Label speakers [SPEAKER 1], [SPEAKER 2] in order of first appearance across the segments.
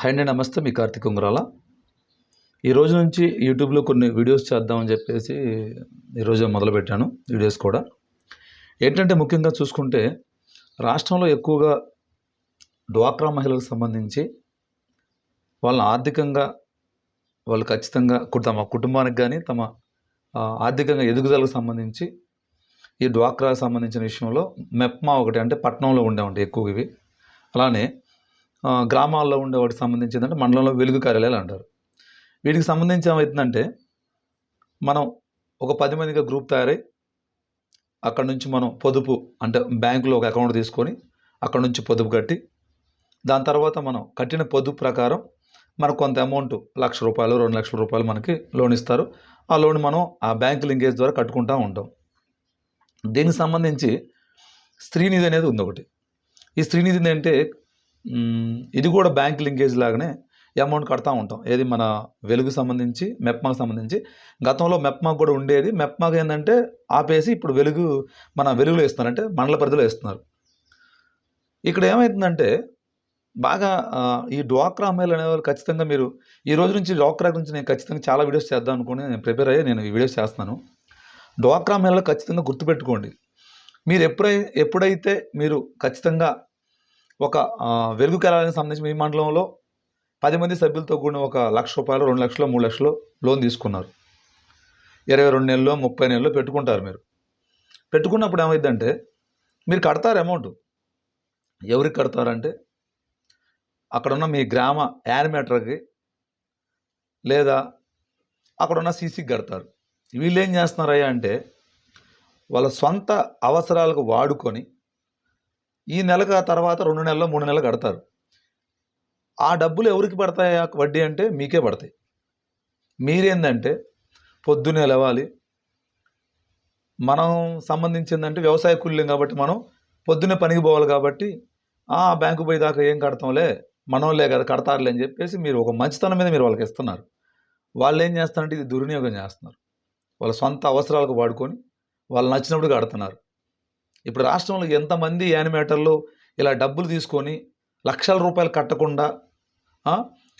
[SPEAKER 1] Hi అండి నమస్తే మీ కార్తిక్ ఉంగరాల. ఈ రోజు నుంచి యూట్యూబ్లో కొన్ని వీడియోస్ చేద్దామని చెప్పేసి ఈరోజు మొదలుపెట్టాను వీడియోస్ కూడా. ఏంటంటే ముఖ్యంగా చూసుకుంటే రాష్ట్రంలో ఎక్కువగా డ్వాక్రా మహిళలకు సంబంధించి వాళ్ళని ఆర్థికంగా వాళ్ళు ఖచ్చితంగా తమ కుటుంబానికి కానీ తమ ఆర్థికంగా ఎదుగుదలకు సంబంధించి ఈ డ్వాక్రాకు సంబంధించిన విషయంలో మెప్మా ఒకటి అంటే పట్టణంలో ఉండేవండి ఎక్కువ ఇవి. అలానే గ్రామాల్లో ఉండే వాటికి సంబంధించి ఏంటంటే మండలంలో వెలుగు కార్యాలయాలు అంటారు. వీటికి సంబంధించి ఏమవుతుందంటే మనం ఒక పది మందిగా గ్రూప్ తయారై అక్కడ నుంచి మనం పొదుపు అంటే బ్యాంకులో ఒక అకౌంట్ తీసుకొని అక్కడ నుంచి పొదుపు కట్టి దాని తర్వాత మనం కట్టిన పొదుపు ప్రకారం మనకు కొంత అమౌంట్ లక్ష రూపాయలు రెండు లక్షల రూపాయలు మనకి లోన్ ఇస్తారు. ఆ లోన్ మనం ఆ బ్యాంక్ లింకేజ్ ద్వారా కట్టుకుంటూ ఉంటాం. దీనికి సంబంధించి స్త్రీనిధి అనేది ఉంది ఒకటి. ఈ స్త్రీనిధి అంటే ఇది కూడా బ్యాంక్ లింకేజ్ లాగానే అమౌంట్ కడతా ఉంటాం. ఏది మన వెలుగు సంబంధించి మెప్మాకు సంబంధించి. గతంలో మెప్మాకు కూడా ఉండేది. మెప్మాకు ఏంటంటే ఆపేసి ఇప్పుడు వెలుగు మన వెలుగులో ఇస్తున్నారు అంటే మండల పరిధిలో ఇస్తున్నారు ఇక్కడ ఏమవుతుందంటే బాగా ఈ డ్వాక్రా అమ్మాయిలు అనేవాళ్ళు ఖచ్చితంగా మీరు ఈ రోజు నుంచి డ్వాక్రా గురించి నేను ఖచ్చితంగా చాలా వీడియోస్ చేద్దాం అనుకుని నేను ప్రిపేర్ అయ్యి నేను ఈ వీడియోస్ చేస్తున్నాను. డ్వాక్రా మహిళలు ఖచ్చితంగా గుర్తుపెట్టుకోండి. మీరు ఎప్పుడై ఎప్పుడైతే మీరు ఖచ్చితంగా ఒక వెలుగు కళానికి సంబంధించి మీ మండలంలో పది మంది సభ్యులతో కూడిన ఒక లక్ష రూపాయలు రెండు లక్షలు మూడు లక్షలు లోన్ తీసుకున్నారు. ఇరవై రెండు నెలలు ముప్పై నెలల్లో పెట్టుకుంటారు మీరు. పెట్టుకున్నప్పుడు ఏమైందంటే మీరు కడతారు అమౌంట్ ఎవరికి కడతారంటే అక్కడున్న మీ గ్రామ యానిమేటర్కి లేదా అక్కడున్న సీసీకి కడతారు. వీళ్ళు ఏం చేస్తున్నారయ్యా అంటే వాళ్ళ సొంత అవసరాలకు వాడుకొని ఈ నెలకు ఆ తర్వాత రెండు నెలలు మూడు నెలలు కడతారు. ఆ డబ్బులు ఎవరికి పడతాయి? ఆ వడ్డీ అంటే మీకే పడతాయి. మీరేందంటే పొద్దున్నే లేవాలి. మనం సంబంధించిందంటే వ్యవసాయ కూలీలం కాబట్టి మనం పొద్దున్నే పనికి పోవాలి కాబట్టి ఆ బ్యాంకు పోయి దాకా ఏం కడతాంలే? మనోళ్ళే కదా కడతారులే అని చెప్పేసి మీరు ఒక మంచితనం మీద మీరు వాళ్ళకి ఇస్తున్నారు. వాళ్ళు ఏం చేస్తారంటే ఇది దుర్వినియోగం చేస్తున్నారు. వాళ్ళ సొంత అవసరాలకు వాడుకొని వాళ్ళు నచ్చినప్పుడు కడుతున్నారు. ఇప్పుడు రాష్ట్రంలో ఎంతమంది యానిమేటర్లు ఇలా డబ్బులు తీసుకొని లక్షల రూపాయలు కట్టకుండా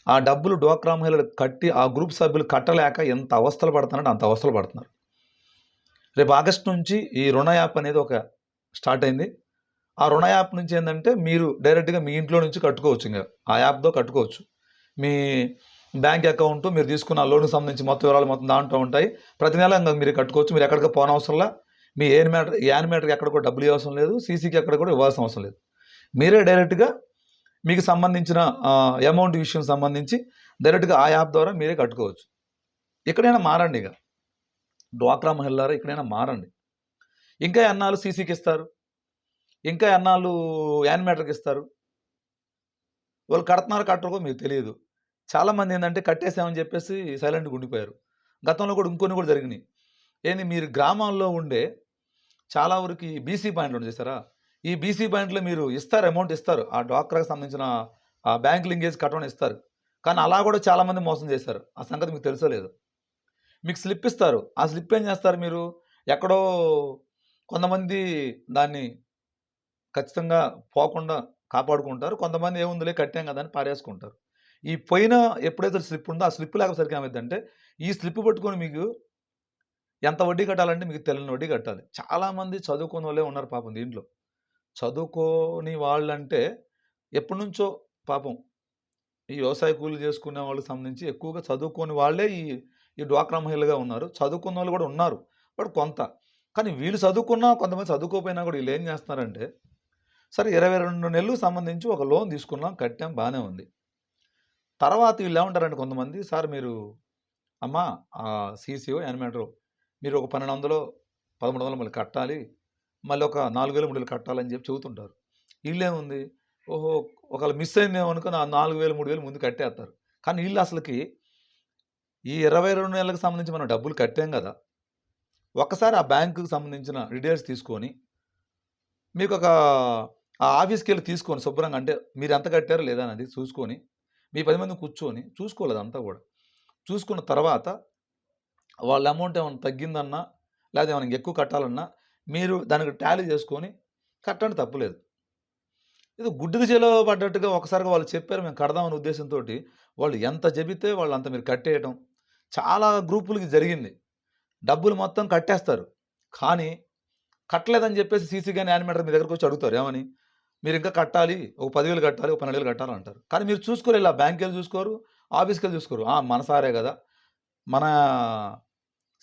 [SPEAKER 1] ఆ, డబ్బులు డోక్రా మహిళలు కట్టి ఆ గ్రూప్ సభ్యులు కట్టలేక ఎంత అవస్థలు పడుతున్నారో అంత అవస్థలు పడుతున్నారు. రేపు ఆగస్టు నుంచి ఈ రుణ యాప్ అనేది ఒక స్టార్ట్ అయింది. ఆ రుణ యాప్ నుంచి ఏంటంటే మీరు డైరెక్ట్గా మీ ఇంట్లో నుంచి కట్టుకోవచ్చు ఇంకా ఆ యాప్తో కట్టుకోవచ్చు. మీ బ్యాంక్ అకౌంట్ మీరు తీసుకున్న లోన్కి సంబంధించి మొత్తం వివరాలు మొత్తం దాంట్లో ఉంటాయి. ప్రతి నెల ఇంకా మీరు కట్టుకోవచ్చు. మీరు ఎక్కడికి పోనవసరంలా మీ యానిమేటర్ యానిమేటర్కి ఎక్కడ కూడా డబ్బులు ఇవ్వాల్సిన లేదు సీసీకి ఎక్కడ కూడా ఇవ్వాల్సిన అవసరం లేదు. మీరే డైరెక్ట్గా మీకు సంబంధించిన అమౌంట్ విషయం సంబంధించి డైరెక్ట్గా ఆ యాప్ ద్వారా మీరే కట్టుకోవచ్చు. ఎక్కడైనా మారండి ఇక. డ్వాక్రా మహిళారా ఎక్కడైనా మారండి. ఇంకా ఎన్నాళ్ళు సీసీకి ఇస్తారు? ఇంకా ఎన్నాళ్ళు యానిమేటర్కి ఇస్తారు? వాళ్ళు కడుతున్నారు కట్టరుకో మీకు తెలియదు. చాలామంది ఏంటంటే కట్టేసామని చెప్పేసి సైలెంట్గా ఉండిపోయారు. గతంలో కూడా ఇంకొన్ని కూడా జరిగినాయి. ఏంది మీరు గ్రామాల్లో ఉండే చాలా వరకు ఈ బీసీ పాయింట్లు ఉంటాయి చేస్తారా ఈ బీసీ పాయింట్లో మీరు ఇస్తారు అమౌంట్ ఇస్తారు. ఆ డ్వాక్రాకి సంబంధించిన ఆ బ్యాంక్ లింకేజ్ కట్టడం ఇస్తారు. కానీ అలా కూడా చాలామంది మోసం చేశారు. ఆ సంగతి మీకు తెలుసో లేదు? మీకు స్లిప్ ఇస్తారు. ఆ స్లిప్ ఏం చేస్తారు మీరు? ఎక్కడో కొంతమంది దాన్ని ఖచ్చితంగా పోకుండా కాపాడుకుంటారు. కొంతమంది ఏముందిలే కట్టాం కదా అని పారేసుకుంటారు. ఈ పోయిన ఎప్పుడైతే స్లిప్ ఉందో ఆ స్లిప్ లేకపోతే ఏమైందంటే ఈ స్లిప్ పట్టుకొని మీకు ఎంత వడ్డీ కట్టాలంటే మీకు తెలియని వడ్డీ కట్టాలి. చాలామంది చదువుకున్న వాళ్ళే ఉన్నారు పాపం దీంట్లో. చదువుకోని వాళ్ళంటే ఎప్పటి నుంచో పాపం ఈ వ్యవసాయ కూలీలు చేసుకునే వాళ్ళకి సంబంధించి ఎక్కువగా చదువుకోని వాళ్ళే ఈ ఈ డ్వాక్రా మహిళగా ఉన్నారు. చదువుకున్న వాళ్ళు కూడా ఉన్నారు. బట్ కొంత. కానీ వీళ్ళు చదువుకున్నా కొంతమంది చదువుకోకపోయినా కూడా వీళ్ళు ఏం చేస్తున్నారంటే సరే ఇరవై రెండు నెలలు సంబంధించి ఒక లోన్ తీసుకున్నాం కట్టాం బాగానే ఉంది. తర్వాత వీళ్ళు ఏమంటారంటే కొంతమంది సార్ మీరు అమ్మా సీసీఓ యానిమేటర్ మీరు ఒక పన్నెండు వందలు పదమూడు వందలు మళ్ళీ కట్టాలి మళ్ళీ ఒక నాలుగు వేలు మూడు వేలు కట్టాలని చెప్పి చెబుతుంటారు. వీళ్ళేముంది ఓహో ఒకవేళ మిస్ అయిందేమో అనుకుని ఆ నాలుగు వేలు మూడు వేలు ముందు కట్టేస్తారు. కానీ వీళ్ళు అసలుకి ఈ ఇరవై రెండు నెలలకు సంబంధించి మనం డబ్బులు కట్టాం కదా ఒక్కసారి ఆ బ్యాంకుకి సంబంధించిన డీటెయిల్స్ తీసుకొని మీకు ఒక ఆ ఆఫీస్కి వెళ్ళి తీసుకొని శుభ్రంగా అంటే మీరు ఎంత కట్టారో లేదా అనేది చూసుకొని మీ పది మంది కూర్చొని చూసుకోలేదు అంతా కూడా. చూసుకున్న తర్వాత వాళ్ళ అమౌంట్ ఏమైనా తగ్గిందన్నా లేదా ఏమైనా ఎక్కువ కట్టాలన్నా మీరు దానికి టాలీ చేసుకొని కట్టండి తప్పులేదు. ఏదో గుడ్డుకు చేలో పడ్డట్టుగా ఒకసారిగా వాళ్ళు చెప్పారు మేము కడదామనే ఉద్దేశంతోటి వాళ్ళు ఎంత చెబితే వాళ్ళు అంత మీరు కట్టేయటం. చాలా గ్రూపులకి జరిగింది. డబ్బులు మొత్తం కట్టేస్తారు. కానీ కట్టలేదని చెప్పేసి సీసీ కానీ యానిమేటర్ మీ దగ్గరకు వచ్చి అడుగుతారు ఏమని? మీరు ఇంకా కట్టాలి ఒక పదివేలు కట్టాలి ఒక పన్నెండు వేలు కట్టాలి అంటారు. కానీ మీరు చూసుకోరు ఇలా బ్యాంక్కి వెళ్ళి చూసుకోరు ఆఫీస్కి వెళ్ళి చూసుకోరు. "ఆ, మన సారే కదా. మన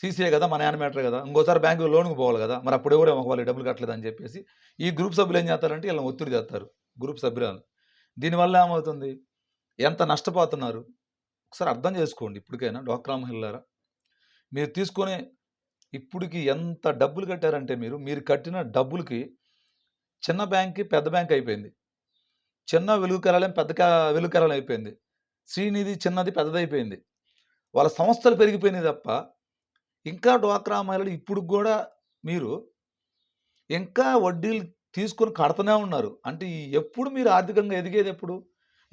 [SPEAKER 1] సీసీఏ కదా మన యానిమేటరే కదా. ఇంకోసారి బ్యాంకు లోన్కి పోవాలి కదా. మరి అప్పుడు ఎవరు వాళ్ళు డబ్బులు కట్టలేదు అని చెప్పేసి ఈ గ్రూప్ సభ్యులు ఏం చేస్తారంటే వీళ్ళని ఒత్తిడి చేస్తారు. గ్రూప్ సభ్యులను దీనివల్ల ఏమవుతుంది? ఎంత నష్టపోతున్నారు? ఒకసారి అర్థం చేసుకోండి ఇప్పటికైనా డోక్రా మహిళారా మీరు తీసుకునే ఇప్పటికి ఎంత డబ్బులు కట్టారంటే మీరు మీరు కట్టిన డబ్బులకి చిన్న బ్యాంక్కి పెద్ద బ్యాంక్ అయిపోయింది. చిన్న వెలుగు కరాలయం పెద్ద వెలుగు కరాలయం అయిపోయింది. శ్రీనిధి చిన్నది పెద్దదైపోయింది. వాళ్ళ సంస్థలు పెరిగిపోయినాయి తప్ప ఇంకా డ్వాక్రా మహిళలు ఇప్పుడు కూడా మీరు ఇంకా వడ్డీలు తీసుకొని కడుతూనే ఉన్నారు. అంటే ఎప్పుడు మీరు ఆర్థికంగా ఎదిగేది ఎప్పుడు?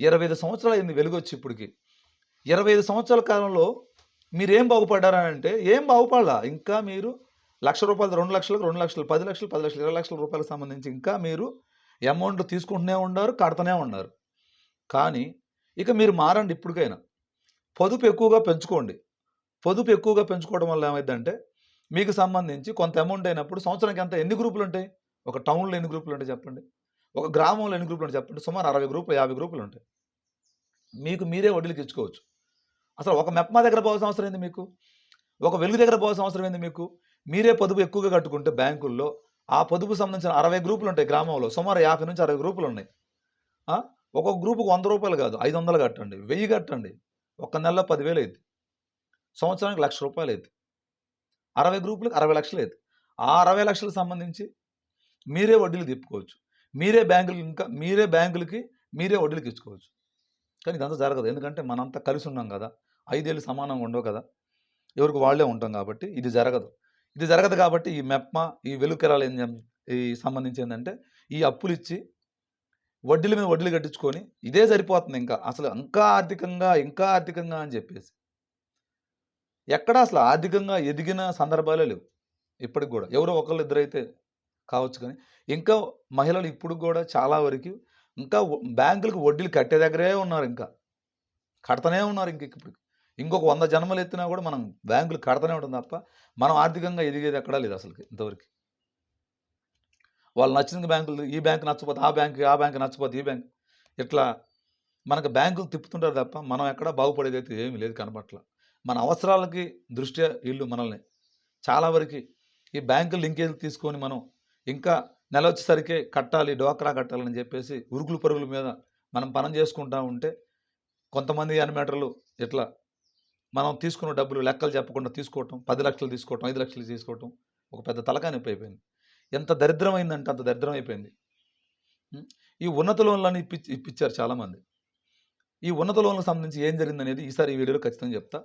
[SPEAKER 1] ఇరవై ఐదు సంవత్సరాలు అయింది వెలుగొచ్చి ఇప్పటికి. ఇరవై ఐదు సంవత్సరాల కాలంలో మీరేం బాగుపడ్డారా అంటే ఏం బాగుపడలా? ఇంకా మీరు లక్ష రూపాయలు రెండు లక్షలకు రెండు లక్షలు పది లక్షలు పది లక్షలు ఇరవై లక్షల రూపాయలకు సంబంధించి ఇంకా మీరు అమౌంట్ తీసుకుంటూనే ఉన్నారు కడుతూనే ఉన్నారు. కానీ ఇక మీరు మారండి ఇప్పటికైనా. పొదుపు ఎక్కువగా పెంచుకోండి. పొదుపు ఎక్కువగా పెంచుకోవడం వల్ల ఏమైందంటే మీకు సంబంధించి కొంత అమౌంట్ అయినప్పుడు సంవత్సరానికి ఎంత? ఎన్ని గ్రూపులు ఉంటాయి? ఒక టౌన్లో ఎన్ని గ్రూపులు ఉంటాయి చెప్పండి? ఒక గ్రామంలో ఎన్ని గ్రూపులు ఉంటాయి చెప్పండి? సుమారు అరవై గ్రూపులు యాభై గ్రూపులు ఉంటాయి. మీకు మీరే వడ్డీలకి ఇచ్చుకోవచ్చు అసలు ఒక మెప్మా దగ్గర పోవాల్సిన అవసరం ఏంది మీకు? ఒక వెలుగు దగ్గర పోవాల్సిన అవసరం ఏంది మీకు? మీరే పొదుపు ఎక్కువగా కట్టుకుంటే బ్యాంకుల్లో ఆ పొదుపు సంబంధించిన అరవై గ్రూపులు ఉంటాయి గ్రామంలో. సుమారు యాభై నుంచి అరవై గ్రూపులు ఉన్నాయి. ఒక్కొక్క గ్రూపుకు వంద రూపాయలు కాదు ఐదు వందలు కట్టండి వెయ్యి కట్టండి. ఒక్క నెలలో పదివేలు అయింది సంవత్సరానికి లక్ష రూపాయలు అయితే అరవై గ్రూపులకు అరవై లక్షలు అయితే ఆ అరవై లక్షలకు సంబంధించి మీరే వడ్డీలు తిప్పుకోవచ్చు. మీరే బ్యాంకులకి ఇంకా మీరే బ్యాంకులకి మీరే వడ్డీలకి ఇచ్చుకోవచ్చు. కానీ ఇదంతా జరగదు. ఎందుకంటే మనంతా కలిసి ఉన్నాం కదా. ఐదేళ్ళు సమానంగా ఉండవు కదా. ఎవరికి వాళ్ళే ఉంటాం కాబట్టి ఇది జరగదు. ఇది జరగదు కాబట్టి ఈ మెప్మ ఈ వెలుకెరాలు ఏం ఈ సంబంధించి ఏంటంటే ఈ అప్పులు ఇచ్చి వడ్డీల మీద వడ్డీలు కట్టించుకొని ఇదే సరిపోతుంది ఇంకా. అసలు ఇంకా ఆర్థికంగా ఇంకా ఆర్థికంగా అని చెప్పేసి ఎక్కడ అసలు ఆర్థికంగా ఎదిగిన సందర్భాలే లేవు. ఇప్పటికి కూడా. ఎవరో ఒకళ్ళు ఇద్దరైతే కావచ్చు కానీ ఇంకా మహిళలు ఇప్పుడు కూడా చాలా వరకు ఇంకా బ్యాంకులకు వడ్డీలు కట్టే దగ్గరే ఉన్నారు ఇంకా. కడతనే ఉన్నారు ఇంక ఇప్పుడు ఇంకొక వంద జన్మలు ఎత్తినా కూడా మనం బ్యాంకులు కడతనే ఉంటుంది తప్ప మనం ఆర్థికంగా ఎదిగేది ఎక్కడా లేదు అసలు ఇంతవరకు. వాళ్ళు నచ్చిన బ్యాంకులు ఈ బ్యాంక్ నచ్చపోతే ఆ బ్యాంక్ ఆ బ్యాంక్ నచ్చపోతే ఈ బ్యాంక్. ఇట్లా మనకు బ్యాంకులు తిప్పుతుంటారు తప్ప మనం ఎక్కడ బాగుపడేది అయితే ఏమీ లేదు కనబట్ల మన అవసరాలకి దృష్ట్యా వీళ్ళు మనల్ని. చాలా వరకు ఈ బ్యాంకు లింకేజ్ తీసుకొని మనం ఇంకా నెల వచ్చేసరికి కట్టాలి డోక్రా కట్టాలని చెప్పేసి ఉరుకులు పరుగుల మీద మనం పనం చేసుకుంటా ఉంటే కొంతమంది యానిమేటర్లు ఇట్లా మనం తీసుకున్న డబ్బులు లెక్కలు చెప్పకుండా తీసుకోవటం పది లక్షలు తీసుకోవటం ఐదు లక్షలు తీసుకోవటం ఒక పెద్ద తలకాయ నొప్పి అయిపోయింది. ఎంత దరిద్రమైందంటే అంత దరిద్రం అయిపోయింది. ఈ ఉన్నత లోన్లని ఇప్పించి ఇప్పించారు చాలామంది. ఈ ఉన్నత లోన్లకు సంబంధించి ఏం జరిగింది అనేది ఈసారి ఈ వీడియోలో ఖచ్చితంగా చెప్తా.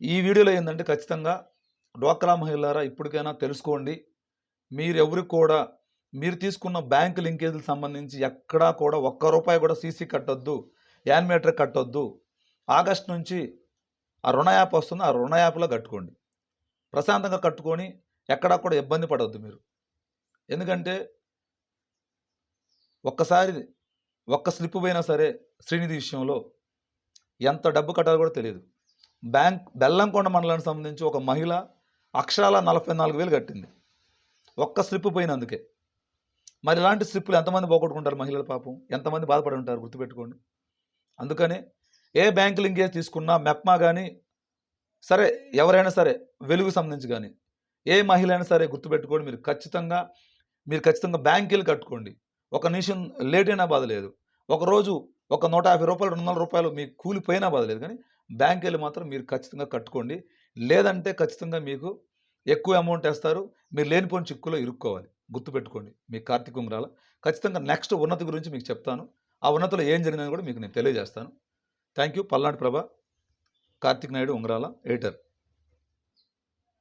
[SPEAKER 1] ఈ వీడియోలో ఏంటంటే ఖచ్చితంగా డ్వాక్రా మహిళారా ఇప్పటికైనా తెలుసుకోండి. మీరెవరు కూడా మీరు తీసుకున్న బ్యాంక్ లింకేజీలకు సంబంధించి ఎక్కడా కూడా ఒక్క రూపాయి కూడా సీసీ కట్టొద్దు యాన్మీటర్ కట్టొద్దు. ఆగస్ట్ నుంచి ఆ రుణ యాప్ వస్తుంది ఆ రుణ యాప్లో కట్టుకోండి. ప్రశాంతంగా కట్టుకొని ఎక్కడా కూడా ఇబ్బంది పడవద్దు మీరు. ఎందుకంటే ఒక్కసారి ఒక్క స్లిప్ పోయినా సరే శ్రీనిధి విషయంలో ఎంత డబ్బు కట్టాలో కూడా తెలియదు. బ్యాంక్ బెల్లంకొండ మండలానికి సంబంధించి ఒక మహిళ అక్షరాల నలభై నాలుగు వేలు కట్టింది. ఒక్క స్లిప్ పోయినందుకే. మరి ఇలాంటి స్లిప్పులు ఎంతమంది పోగొట్టుకుంటారు మహిళల పాపం? ఎంతమంది బాధపడి ఉంటారు గుర్తుపెట్టుకోండి. అందుకని ఏ బ్యాంక్ లింకేజ్ తీసుకున్నా మెప్మా కానీ సరే ఎవరైనా సరే వెలుగు సంబంధించి కానీ ఏ మహిళ అయినా సరే గుర్తుపెట్టుకోండి. మీరు ఖచ్చితంగా మీరు ఖచ్చితంగా బ్యాంకులు కట్టుకోండి. ఒక నిమిషం లేట్ అయినా బాధలేదు. ఒకరోజు ఒక నూట యాభై రూపాయలు రెండు వందల రూపాయలు మీకు కూలిపోయినా బాధలేదు. కానీ బ్యాంక్ వెళ్ళి మాత్రం మీరు ఖచ్చితంగా కట్టుకోండి. లేదంటే ఖచ్చితంగా మీకు ఎక్కువ అమౌంట్ వేస్తారు. మీరు లేనిపోయిన చిక్కులో ఇరుక్కోవాలి. గుర్తుపెట్టుకోండి. మీ కార్తీక ఉంగరాల ఖచ్చితంగా నెక్స్ట్ ఉన్నతి గురించి మీకు చెప్తాను. ఆ ఉన్నతిలో ఏం జరిగిందని కూడా మీకు నేను తెలియజేస్తాను. Thank you Palnadu Prabha Karthik Naidu Ungarala editor